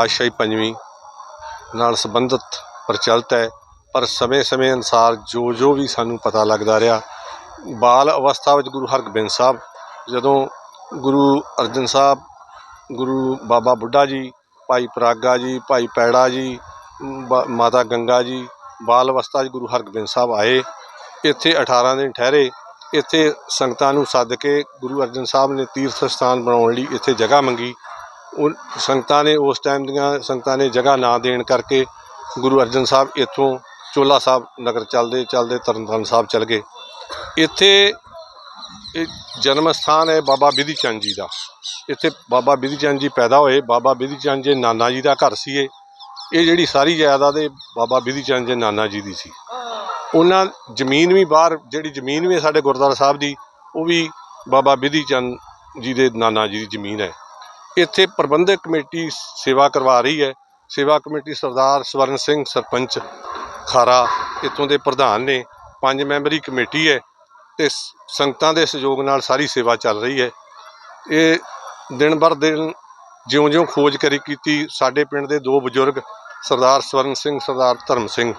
ਪਾਤਸ਼ਾਹੀ ਪੰਜਵੀਂ ਨਾਲ ਸੰਬੰਧਿਤ ਪ੍ਰਚਲਿਤ ਹੈ, ਪਰ ਸਮੇਂ-ਸਮੇਂ ਅਨੁਸਾਰ ਜੋ ਜੋ ਵੀ ਸਾਨੂੰ ਪਤਾ ਲੱਗਦਾ ਰਿਹਾ, ਬਾਲ ਅਵਸਥਾ ਵਿੱਚ ਗੁਰੂ ਹਰਗੋਬਿੰਦ ਸਾਹਿਬ, ਜਦੋਂ ਗੁਰੂ ਅਰਜਨ ਸਾਹਿਬ, ਗੁਰੂ ਬਾਬਾ ਬੁੱਢਾ ਜੀ, ਭਾਈ ਪਰਾਗਾ ਜੀ, ਭਾਈ ਪੈੜਾ ਜੀ, ਬ- ਮਾਤਾ ਗੰਗਾ ਜੀ, ਬਾਲ ਅਵਸਥਾ 'ਚ ਗੁਰੂ ਹਰਗੋਬਿੰਦ ਸਾਹਿਬ ਆਏ, ਇੱਥੇ 18 ਦਿਨ ਠਹਿਰੇ, ਇੱਥੇ ਸੰਗਤਾਂ ਨੂੰ ਸੱਦ ਕੇ ਗੁਰੂ ਅਰਜਨ ਸਾਹਿਬ ਨੇ ਤੀਰਥ ਸਥਾਨ ਬਣਾਉਣ ਲਈ ਇੱਥੇ ਜਗ੍ਹਾ ਮੰਗੀ ਉਹ ਸੰਗਤਾਂ ਨੇ ਉਸ ਟਾਈਮ ਦੀਆਂ ਸੰਗਤਾਂ ਨੇ ਜਗ੍ਹਾ ਨਾ ਦੇਣ ਕਰਕੇ ਗੁਰੂ ਅਰਜਨ ਸਾਹਿਬ ਇੱਥੋਂ ਚੋਲਾ ਸਾਹਿਬ ਨਗਰ ਚੱਲਦੇ ਚੱਲਦੇ ਤਰਨਤਾਰਨ ਸਾਹਿਬ ਚੱਲ ਗਏ। ਇੱਥੇ ਇਹ ਜਨਮ ਸਥਾਨ ਹੈ ਬਾਬਾ ਬਿਧੀ ਚੰਦ ਜੀ ਦਾ। ਇੱਥੇ ਬਾਬਾ ਬਿਧੀ ਚੰਦ ਜੀ ਪੈਦਾ ਹੋਏ। ਬਾਬਾ ਬਿਧੀ ਚੰਦ ਜੀ ਨਾਨਾ ਜੀ ਦਾ ਘਰ ਸੀ ਇਹ ਇਹ ਜਿਹੜੀ ਸਾਰੀ ਜਾਇਦਾਦ ਇਹ ਬਾਬਾ ਬਿਧੀ ਚੰਦ ਜੀ ਨਾਨਾ ਜੀ ਦੀ ਸੀ। ਉਹਨਾਂ ਜ਼ਮੀਨ ਵੀ ਬਾਹਰ, ਜਿਹੜੀ ਜ਼ਮੀਨ ਵੀ ਸਾਡੇ ਗੁਰਦੁਆਰਾ ਸਾਹਿਬ ਦੀ, ਉਹ ਵੀ ਬਾਬਾ ਬਿਧੀ ਚੰਦ ਜੀ ਦੇ ਨਾਨਾ ਜੀ ਦੀ ਜ਼ਮੀਨ ਹੈ। ਇੱਥੇ ਪ੍ਰਬੰਧਕ ਕਮੇਟੀ ਸੇਵਾ ਕਰਵਾ ਰਹੀ ਹੈ। ਸੇਵਾ ਕਮੇਟੀ ਸਰਦਾਰ ਸਵਰਨ ਸਿੰਘ ਸਰਪੰਚ ਖਾਰਾ ਇੱਥੋਂ ਦੇ ਪ੍ਰਧਾਨ ਨੇ। ਪੰਜ ਮੈਂਬਰੀ ਕਮੇਟੀ ਹੈ ਤੇ ਸੰਗਤਾਂ ਦੇ ਸਹਿਯੋਗ ਨਾਲ ਸਾਰੀ ਸੇਵਾ ਚੱਲ ਰਹੀ ਹੈ। ਇਹ ਦਿਨ ਬਰ ਦਿਨ ਜਿਉਂ-ਜਿਉਂ ਖੋਜ ਕਰੀ ਕੀਤੀ ਸਾਡੇ ਪਿੰਡ ਦੇ ਦੋ ਬਜ਼ੁਰਗ ਸਰਦਾਰ ਸਵਰਨ ਸਿੰਘ, ਸਰਦਾਰ ਧਰਮ ਸਿੰਘ।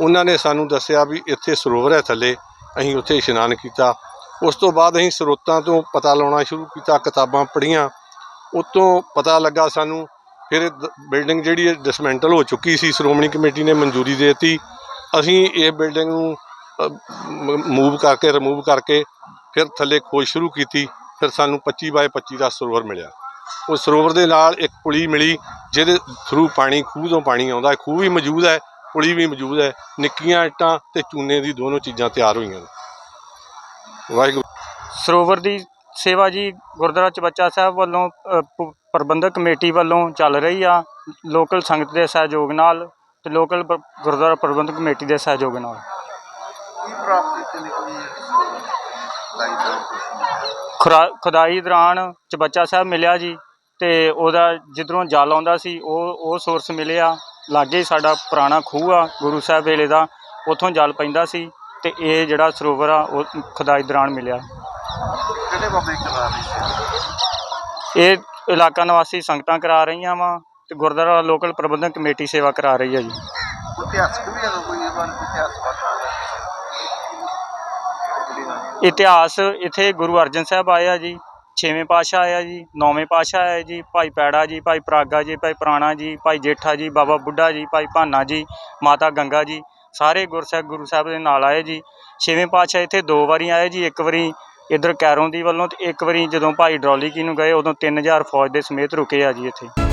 ਉਹਨਾਂ ਨੇ ਸਾਨੂੰ ਦੱਸਿਆ ਵੀ ਇੱਥੇ ਸਰੋਵਰ ਹੈ ਥੱਲੇ, ਅਸੀਂ ਉੱਥੇ ਇਸ਼ਨਾਨ ਕੀਤਾ। ਉਸ ਤੋਂ ਬਾਅਦ ਅਸੀਂ ਸਰੋਤਾਂ ਤੋਂ ਪਤਾ ਲਾਉਣਾ ਸ਼ੁਰੂ ਕੀਤਾ, ਕਿਤਾਬਾਂ ਪੜ੍ਹੀਆਂ। ਉਤੋਂ ਪਤਾ ਲੱਗਾ ਸਾਨੂੰ, ਫਿਰ ਬਿਲਡਿੰਗ ਜਿਹੜੀ ਡਿਸਮੈਂਟਲ ਹੋ ਚੁੱਕੀ ਸੀ, ਸ਼੍ਰੋਮਣੀ ਕਮੇਟੀ ਨੇ ਮਨਜ਼ੂਰੀ ਦੇ ਦਿੱਤੀ। ਅਸੀਂ ਇਹ ਬਿਲਡਿੰਗ ਨੂੰ ਮੂਵ ਕਰਕੇ ਰਿਮੂਵ ਕਰਕੇ ਫਿਰ ਥੱਲੇ ਖੋਜ ਸ਼ੁਰੂ ਕੀਤੀ। ਫਿਰ ਸਾਨੂੰ 25 ਬਾਏ 25 ਦਾ ਸਰੋਵਰ ਮਿਲਿਆ। ਉਹ ਸਰੋਵਰ ਦੇ ਨਾਲ ਇੱਕ ਪੁਲੀ ਮਿਲੀ, ਜਿਹਦੇ ਥਰੂ ਪਾਣੀ, ਖੂਹ ਤੋਂ ਪਾਣੀ ਆਉਂਦਾ ਹੈ। ਖੂਹ ਵੀ ਮੌਜੂਦ ਹੈ, ਪੁਲੀ ਵੀ ਮੌਜੂਦ ਹੈ। ਨਿੱਕੀਆਂ ਇੱਟਾਂ ਤੇ ਚੂਨੇ ਦੀ ਦੋਨੋਂ ਚੀਜ਼ਾਂ ਤਿਆਰ ਹੋਈਆਂ ਨੇ। ਵਾਹਿਗੁਰੂ। ਸਰੋਵਰ ਦੀ ਸੇਵਾ ਜੀ ਗੁਰਦੁਆਰਾ ਚਬੱਚਾ ਸਾਹਿਬ ਵੱਲੋਂ ਅ, ਪ- ਪ੍ਰਬੰਧਕ ਕਮੇਟੀ ਵੱਲੋਂ ਚੱਲ ਰਹੀ ਆ ਲੋਕਲ ਸੰਗਤ ਦੇ ਸਹਿਯੋਗ ਨਾਲ ਤੇ ਲੋਕਲ ਪ- ਗੁਰਦੁਆਰਾ ਪ੍ਰਬੰਧਕ ਕਮੇਟੀ ਦੇ ਸਹਿਯੋਗ ਨਾਲ। ਕੀ ਪ੍ਰਾਪਤੀ ਤੇ ਨਿਕਲੀ ਲਾਈ ਦਾ ਖੁਰਾ- ਖੁਦਾਈ ਦੌਰਾਨ ਚਬੱਚਾ ਸਾਹਿਬ ਮਿਲਿਆ ਜੀ ਤੇ ਉਹਦਾ ਜਿੱਧਰੋਂ ਜਲ ਆਉਂਦਾ ਸੀ ਉਹ ਉਹ ਸੋਰਸ ਮਿਲਿਆ। ਲਾਗੇ ਹੀ ਸਾਡਾ ਪੁਰਾਣਾ ਖੂਹ ਆ ਗੁਰੂ ਸਾਹਿਬ ਵੇਲੇ ਦਾ ਉੱਥੋਂ ਜਲ ਪੈਂਦਾ ਸੀ ਤੇ ਇਹ ਜਿਹੜਾ ਸਰੋਵਰ ਆ ਉਹ ਖੁਦਾਈ ਦੌਰਾਨ ਮਿਲਿਆ। ਕਿਹੜੇ ਬਾਬੇ ਕਰਾ ਰਹੇ ਸੀ? ਇਹ ਇਲਾਕਾ ਨਿਵਾਸੀ ਸੰਗਤਾਂ ਕਰਾ ਰਹੀਆਂ ਵਾ ਤੇ ਗੁਰਦੁਆਰਾ ਲੋਕਲ ਪ੍ਰਬੰਧਕ ਕਮੇਟੀ ਸੇਵਾ ਕਰਾ ਰਹੀ ਹੈ ਜੀ। ਇਤਿਹਾਸਕ ਵੀ ਹੈ ਕੋਈ ਇਤਿਹਾਸ ਇਤਿਹਾਸ ਇੱਥੇ ਗੁਰੂ ਅਰਜਨ ਸਾਹਿਬ ਆਏ ਆ ਜੀ ਛੇਵੇਂ ਪਾਤਸ਼ਾਹ ਆਇਆ ਜੀ ਨੌਵੇਂ ਪਾਤਸ਼ਾਹ ਆਇਆ ਜੀ ਭਾਈ ਪੈੜਾ ਜੀ ਭਾਈ ਪ੍ਰਾਗਾ ਜੀ ਭਾਈ ਪ੍ਰਾਣਾ ਜੀ ਭਾਈ ਜੇਠਾ ਜੀ ਬਾਬਾ ਬੁੱਢਾ ਜੀ ਭਾਈ ਭਾਨਾ ਜੀ ਮਾਤਾ ਗੰਗਾ ਜੀ ਸਾਰੇ ਗੁਰਸਿੱਖ ਗੁਰੂ ਸਾਹਿਬ ਦੇ ਨਾਲ ਆਏ ਜੀ। ਛੇਵੇਂ ਪਾਤਸ਼ਾਹ ਇੱਥੇ ਦੋ ਵਾਰੀ ਆਏ ਜੀ ਇੱਕ ਵਾਰੀ ਇਧਰ ਕੈਰੋਂ ਦੀ ਵੱਲੋਂ ਤੇ ਇੱਕ ਵਾਰੀ ਜਦੋਂ ਭਾਈ ਡਰੋਲੀ ਕੀ ਨੂੰ ਗਏ, ਉਦੋਂ 3000 ਫੌਜ ਦੇ ਸਮੇਤ ਰੁਕੇ ਆ ਜੀ ਇੱਥੇ।